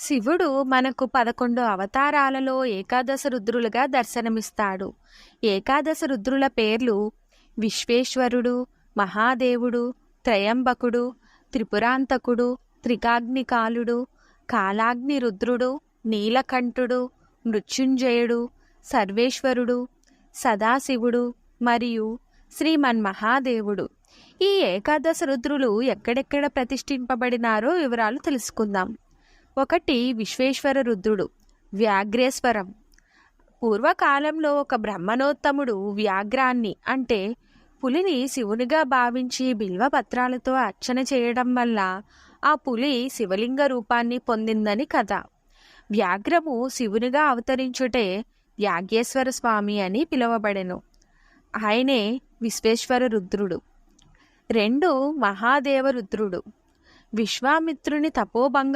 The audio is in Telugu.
శివుడు మనకు పదకొండు అవతారాలలో ఏకాదశ రుద్రులుగా దర్శనమిస్తాడు. ఏకాదశ రుద్రుల పేర్లు విశ్వేశ్వరుడు మహాదేవుడు త్రయంబకుడు త్రిపురాంతకుడు త్రికాగ్నికాలుడు కాలాగ్ని రుద్రుడు నీలకంఠుడు మృత్యుంజయుడు సర్వేశ్వరుడు సదాశివుడు మరియు శ్రీమన్మహాదేవుడు. ఈ ఏకాదశ రుద్రులు ఎక్కడెక్కడ ప్రతిష్ఠింపబడినారో వివరాలు తెలుసుకుందాం. ఒకటి విశ్వేశ్వర రుద్రుడు వ్యాఘ్రేశ్వరం. పూర్వకాలంలో ఒక బ్రహ్మణోత్తముడు వ్యాఘ్రాన్ని అంటే పులిని శివునిగా భావించి బిల్వ పత్రాలతో అర్చన చేయడం వల్ల ఆ పులి శివలింగ రూపాన్ని పొందిందని కథ. వ్యాఘ్రము శివునిగా అవతరించుటే యాజ్ఞేశ్వర స్వామి అని పిలువబడెను. ఆయనే విశ్వేశ్వర రుద్రుడు. రెండు మహాదేవ రుద్రుడు. విశ్వామిత్రుని తపోభంగ